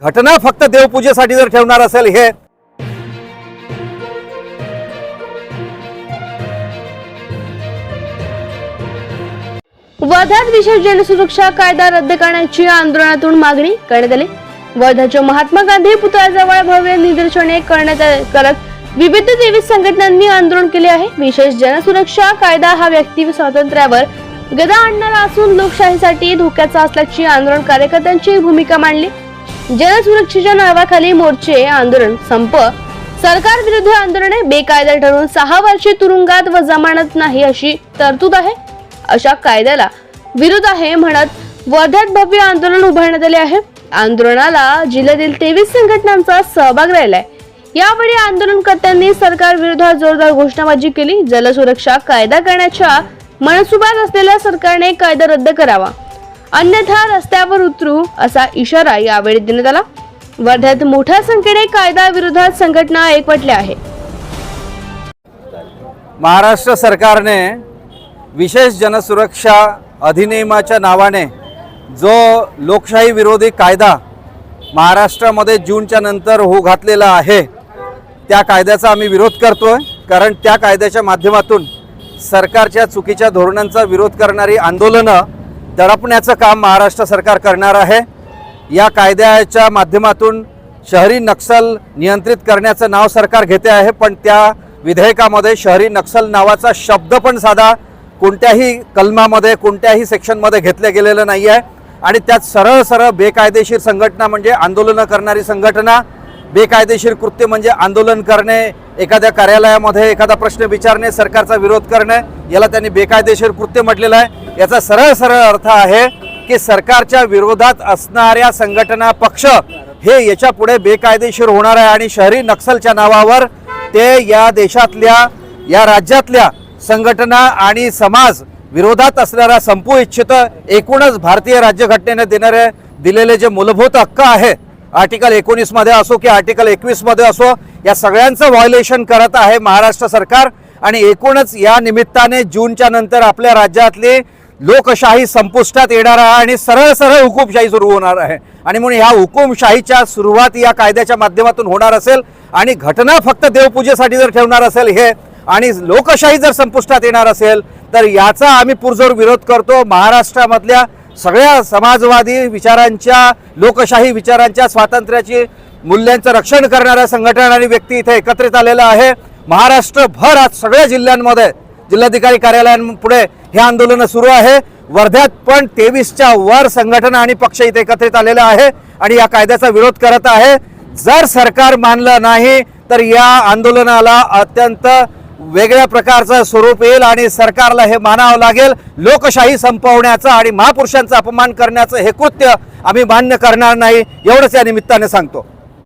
घटना फक्त देवपूजेसाठी जर ठेवणार असेल हे. वर्ध्यात विशेष जनसुरक्षा कायदा रद्द करण्याची आंदोलनातून मागणी करण्यात आली. वर्ध्याच्या महात्मा गांधी पुतळ्याजवळ भव्य निदर्शने करण्यात करत विविध देवी संघटनांनी आंदोलन केले आहे. विशेष जनसुरक्षा कायदा हा व्यक्ती स्वातंत्र्यावर गदा आणणारा असून लोकशाहीसाठी धोक्याचा असल्याची आंदोलन कार्यकर्त्यांची भूमिका मांडली. जलसुरक्षेच्या नावाखाली मोर्चे आंदोलन संप. सरकार विरुद्ध आंदोलने बेकायदा ठरवून सहा वर्षे तुरुंगात व जमानत नाही अशी तरतूद आहे. अशा कायद्याला विरोध आहे म्हणत वर्ध्यात भव्य आंदोलन उभारण्यात आले आहे. आंदोलनाला जिल्ह्यातील तेवीस संघटनांचा सहभाग राहिलाय. यावेळी आंदोलनकर्त्यांनी सरकार विरोधात जोरदार घोषणाबाजी केली. जलसुरक्षा कायदा करण्याच्या मनसुबात असलेल्या सरकारने कायदा रद्द करावा. अन्यथा रस्त्यावर उतरू असा इशारा यावेळी देण्यात आला. वर्ध्यात मोठ्या संख्येने कायदा विरोधात संघटना एकवटल्या आहे महाराष्ट्र सरकारने विशेष जनसुरक्षा अधिनियमाच्या नावाने जो लोकशाही विरोधी कायदा महाराष्ट्रामध्ये जूनच्या नंतर होऊ घातलेला आहे त्या कायद्याचा आम्ही विरोध करतोय. कारण त्या कायद्याच्या माध्यमातून सरकारच्या चुकीच्या धोरणांचा विरोध करणारी आंदोलनं दडपण्याचं काम महाराष्ट्र सरकार करणार आहे. या कायद्याच्या माध्यमातून शहरी नक्षल नियंत्रित करण्याचं नाव सरकार घेते आहे पण त्या विधेयकामध्ये शहरी नक्षल नावाचा शब्द पण साधा कोणत्याही कलमामध्ये कोणत्याही सेक्शनमध्ये घेतलं गेलेलं नाही आहे आणि त्यात सरळ सरळ बेकायदेशीर संघटना म्हणजे आंदोलनं करणारी संघटना बेकायदेशीर कृत्य म्हणजे आंदोलन करणे एखाद्या कार्यालयामध्ये एखादा प्रश्न विचारणे सरकारचा विरोध करणे याला त्यांनी बेकायदेशीर कृत्य म्हटलेलं आहे. याचा सरळ सरळ अर्थ आहे की सरकारच्या विरोधात असणाऱ्या संघटना पक्ष हे याच्यापुढे बेकायदेशीर होणार आहे आणि शहरी नक्षलच्या नावावर ते या देशातल्या या राज्यातल्या संघटना आणि समाज विरोधात असणारा संपू इच्छित एकूणच भारतीय राज्यघटनेने देणारे दिलेले जे मूलभूत हक्क आहे आर्टिकल एकोणीसमध्ये असो की आर्टिकल एकवीसमध्ये असो या सगळ्यांचं व्हायोलेशन करत आहे महाराष्ट्र सरकार. आणि एकूणच या निमित्ताने जूनच्या नंतर आपल्या राज्यातली लोकशाही संपुष्टात येणार आहे आणि सरळ सरळ हुकुमशाही सुरू होणार आहे. आणि म्हणून ह्या हुकुमशाहीच्या सुरुवात या कायद्याच्या माध्यमातून होणार असेल आणि घटना फक्त देवपूजेसाठी जर ठेवणार असेल हे आणि लोकशाही जर संपुष्टात येणार असेल तर याचा आम्ही पुरजोर विरोध करतो. महाराष्ट्रामधल्या सगळ्या समाजवादी विचारांच्या लोकशाही विचारांच्या स्वातंत्र्याची मूल्यांचं रक्षण करणाऱ्या संघटना आणि व्यक्ती इथे एकत्रित आलेला आहे. महाराष्ट्रभर आज सगळ्या जिल्ह्यांमध्ये जिल्हाधिकारी कार्यालयांपुढे हे आंदोलन सुरू आहे. वर्ध्यात पण तेवीसच्या वर संघटना आणि पक्ष इथे एकत्रित आलेला आहे आणि या कायद्याचा विरोध करत आहे. जर सरकार मानलं नाही तर या आंदोलनाला अत्यंत वेगळ्या प्रकारचं स्वरूप येईल आणि सरकारला हे मानावं लागेल. लोकशाही संपवण्याचं आणि महापुरुषांचा अपमान करण्याचं हे कृत्य आम्ही मान्य करणार नाही एवढंच या निमित्ताने सांगतो.